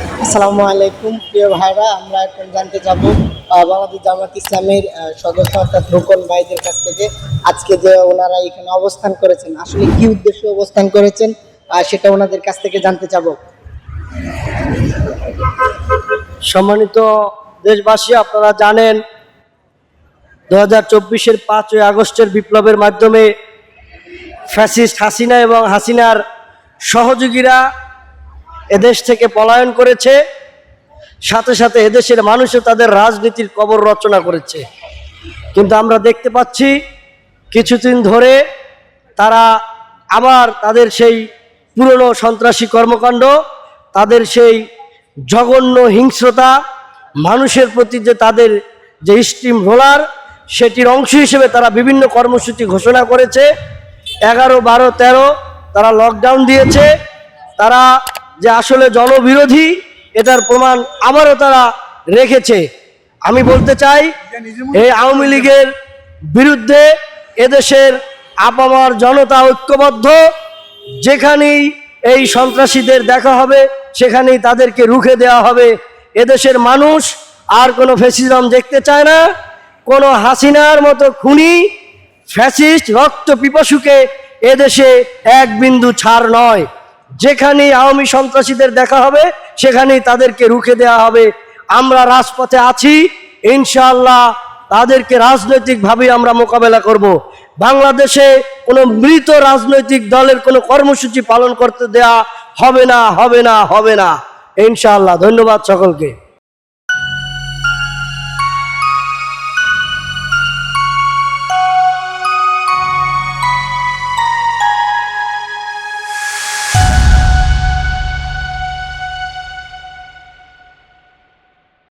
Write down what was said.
আসসালামু আলাইকুম, প্রিয় ভাইরা, আমরা এখন জানতে যাব বাংলাদেশ জামাত ইসলামের সদস্য অর্থাৎ রুকন ভাইদের কাছ থেকে। আজকে যে ওনারা এখানে অবস্থান করেছেন, আসলে কি উদ্দেশ্যে অবস্থান করেছেন সেটা ওনাদের কাছ থেকে জানতে চাবো সম্মানিত দেশবাসী, আপনারা জানেন দু হাজার চব্বিশের পাঁচই আগস্টের বিপ্লবের মাধ্যমে ফ্যাসিস্ট হাসিনা এবং হাসিনার সহযোগীরা এদেশ থেকে পলায়ন করেছে, সাথে সাথে এদেশের মানুষও তাদের রাজনীতির কবর রচনা করেছে। কিন্তু আমরা দেখতে পাচ্ছি, কিছুদিন ধরে তারা আবার তাদের সেই পুরনো সন্ত্রাসী কর্মকাণ্ড, তাদের সেই জঘন্য হিংস্রতা, মানুষের প্রতি যে তাদের যে স্টিম রোলার, সেটির অংশ হিসেবে তারা বিভিন্ন কর্মসূচি ঘোষণা করেছে। এগারো, বারো, তেরো তারা লকডাউন দিয়েছে। তারা যে আসলে জনবিরোধী এটার প্রমাণ আবারও তারা রেখেছে। আমি বলতে চাই, এই আওয়ামী লীগের বিরুদ্ধে এদেশের আপামার জনতা ঐক্যবদ্ধ। যেখানেই এই সন্ত্রাসীদের দেখা হবে, সেখানেই তাদেরকে রুখে দেওয়া হবে। এদেশের মানুষ আর কোনো ফ্যাসিজম দেখতে চায় না। কোনো হাসিনার মতো খুনি, ফ্যাসিস্ট, রক্ত পিপাসুকে এদেশে এক বিন্দু ছাড় নয়। যেখানেই আওয়ামী সন্ত্রাসীদের দেখা হবে, সেখানেই তাদেরকে রুখে দেয়া হবে। আমরা রাজপথে আছি, ইনশাআল্লাহ তাদেরকে রাজনৈতিকভাবে আমরা মোকাবেলা করব। বাংলাদেশে কোনো মৃত রাজনৈতিক দলের কোনো কর্মসূচি পালন করতে দেয়া হবে না হবে না হবে না। ইনশাআল্লাহ, ধন্যবাদ সকলকে।